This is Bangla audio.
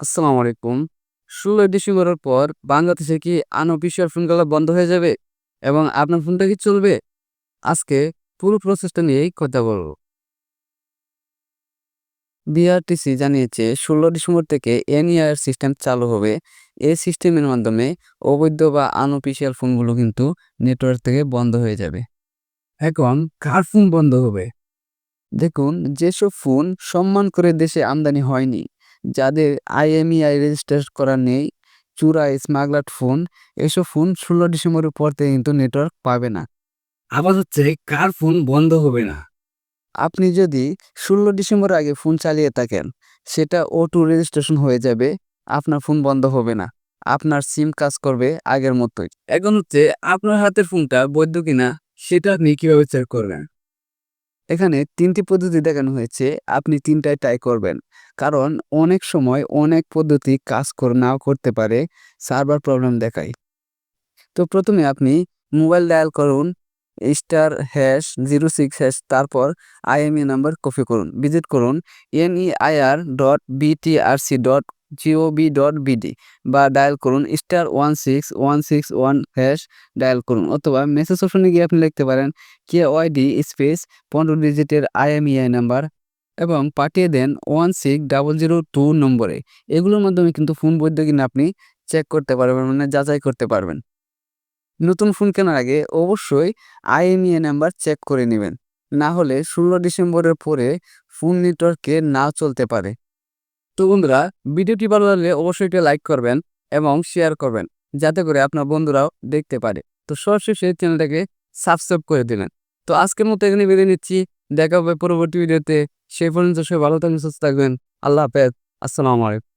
আসসালামু আলাইকুম। ষোলোই ডিসেম্বরের পর বাংলাদেশে কি আনঅফিসিয়াল ফোনগুলো বন্ধ হয়ে যাবে? এবং আপনার ফোনটা কি চলবে? আজকে পুরো প্রসেসটা নিয়েই কথা বলব। বিআরটিসি জানিয়েছে ষোলো ডিসেম্বর থেকে এনইআর সিস্টেম চালু হবে। এই সিস্টেমের মাধ্যমে অবৈধ বা আনঅফিসিয়াল ফোনগুলো কিন্তু নেটওয়ার্ক থেকে বন্ধ হয়ে যাবে। এখন কার ফোন বন্ধ হবে? দেখুন, যেসব ফোন সম্মান করে দেশে আমদানি হয়নি যাদের আইএমইআই রেজিস্টার করা নেই চূড়া স্মাগলার ফোন এসব ফোন ষোলো ডিসেম্বরের পর থেকে কিন্তু নেটওয়ার্ক পাবে না। আবার হচ্ছে কার ফোন বন্ধ হবে না? আপনি যদি ষোলো ডিসেম্বর আগে ফোন চালিয়ে থাকেন সেটা ও টু রেজিস্ট্রেশন হয়ে যাবে আপনার ফোন বন্ধ হবে না। আপনার সিম কাজ করবে আগের মতোই। এখন হচ্ছে আপনার হাতের ফোনটা বৈধ কিনা সেটা আপনি কীভাবে চেক করবেন? এখানে তিনটি পদ্ধতি দেখানো হয়েছে, আপনি তিনটায় ট্রাই করবেন। কারণ অনেক সময় অনেক পদ্ধতি কাজ কর, নাও করতে পারে সার্ভার প্রবলেম দেখায়। তো প্রথমে আপনি মোবাইল ডায়াল করুন star hash zero six hash তারপর আইএমই নাম্বার কপি করুন ভিজিট করুন NEIR dot BTRC dot GOB dot BD বা ডায়াল করুন star one six one six one hash dial করুন অথবা মেসেজ অপশনে গিয়ে আপনি লিখতে পারেন কে ওয়াইডি স্পেস পনেরো ডিজিটের আইএমইআই নাম্বার এবং পাঠিয়ে দেন one six double zero two নম্বরে। এগুলোর মাধ্যমে কিন্তু ফোন বৈধ কিনা আপনি চেক করতে পারবেন মানে যাচাই করতে পারবেন। নতুন ফোন কেনার আগে অবশ্যই আইএমইআই নাম্বার চেক করে নেবেন। না হলে ষোলো ডিসেম্বরের পরে ফোন নেটওয়ার্কে না চলতে পারে। তো বন্ধুরা, ভিডিওটি ভালো লাগলে অবশ্যই এটা লাইক করবেন এবং শেয়ার করবেন, যাতে করে আপনার বন্ধুরাও দেখতে পারে। তো সরাসরি সেই চ্যানেলটাকে সাবস্ক্রাইব করে দিলেন তো আজকের মতো এখানে বেরিয়ে নিচ্ছি। দেখা হবে পরবর্তী ভিডিওতে। সেই পর্যন্ত সবাই ভালো থাকবেন, সুস্থ থাকবেন। আল্লাহ হাফেজ। আসসালামু আলাইকুম।